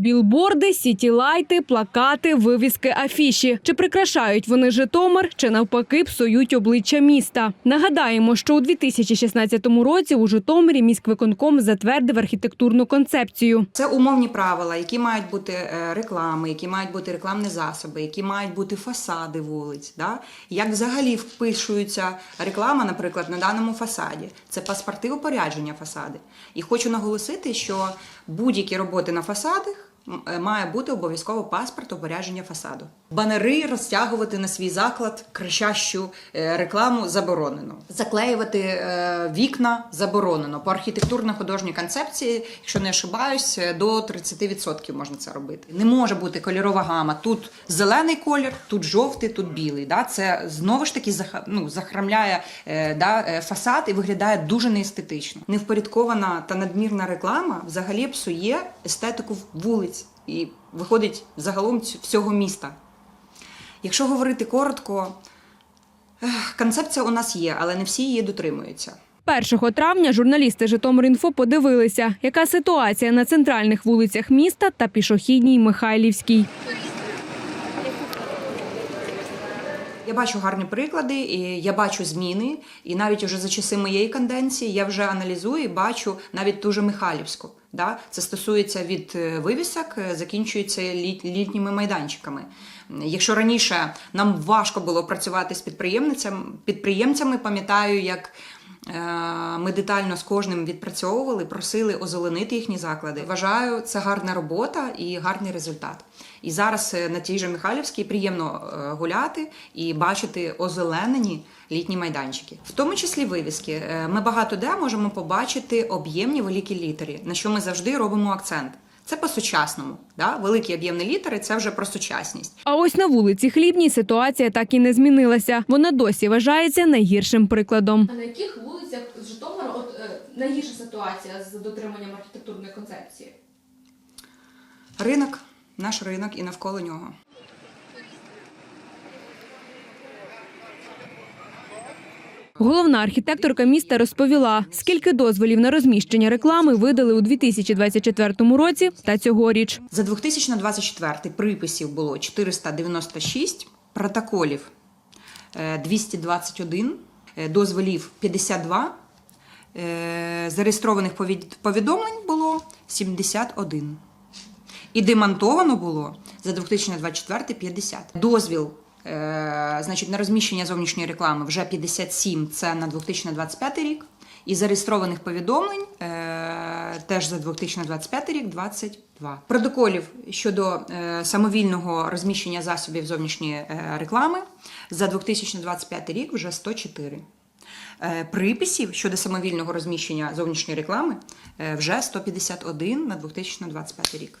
Білборди, сітілайти, плакати, вивіски, афіші. Чи прикрашають вони Житомир, чи навпаки псують обличчя міста? Нагадаємо, що у 2016 році у Житомирі міськвиконком затвердив архітектурну концепцію. Це умовні правила, які мають бути е, реклами, які мають бути рекламні засоби, які мають бути фасади вулиць. Да? Як взагалі впишується реклама, наприклад, на даному фасаді. Це паспорти упорядження фасади. І хочу наголосити, що будь-які роботи на фасадах. Е, Має бути обов'язково паспорт обереження фасаду. Банери розтягувати на свій заклад кричащу е, рекламу заборонено. Заклеювати е, вікна заборонено. По архітектурно-художній концепції, якщо не ошибаюсь, до 30% можна це робити. Не може бути кольорова гама. Тут зелений колір, тут жовтий, тут білий. Да? Це знову ж таки ну, захрамляє да, фасад і виглядає дуже неестетично. Невпорядкована та надмірна реклама взагалі псує естетику вулиць і виходить загалом всього міста. Якщо говорити коротко, концепція у нас є, але не всі її дотримуються. 1 травня журналісти Житомир.Інфо подивилися, яка ситуація на центральних вулицях міста та пішохідній Михайлівській. Я бачу гарні приклади, і я бачу зміни. І навіть вже за часи моєї канденції я вже аналізую і бачу навіть ту же Михайлівську. Да? Це стосується від е, вивісок, е, закінчується літ- літніми майданчиками. Якщо раніше нам важко було працювати з підприємницями, підприємцями, пам'ятаю, як ми детально з кожним відпрацьовували, просили озеленити їхні заклади. Вважаю, це гарна робота і гарний результат. І зараз е, на тій же Михайлівській приємно е, гуляти і бачити озеленені літні майданчики, в тому числі вивіски. Е, Ми багато де можемо побачити об'ємні великі літери, на що ми завжди робимо акцент. Це по-сучасному. Да? Великі об'ємні літери це вже про сучасність. А ось на вулиці Хлібній ситуація так і не змінилася. Вона досі вважається найгіршим прикладом. А на яких вулицях з Житомира от, е, найгірша ситуація з дотриманням архітектурної концепції? Ринок, наш ринок і навколо нього. Головна архітекторка міста розповіла, скільки дозволів на розміщення реклами видали у 2024 році та цьогоріч. За 2024 приписів було 496, протоколів е, 221, е, дозволів 52, е, зареєстрованих повідомлень було 71. І демонтовано було за 2024 50. Дозвіл е, значить, на розміщення зовнішньої реклами вже 57, це на 2025 рік. І зареєстрованих повідомлень е, теж за 2025 рік 22. Протоколів щодо е, самовільного розміщення засобів зовнішньої е, реклами за 2025 рік вже 104. Е, Приписів щодо самовільного розміщення зовнішньої реклами е, вже 151 на 2025 рік.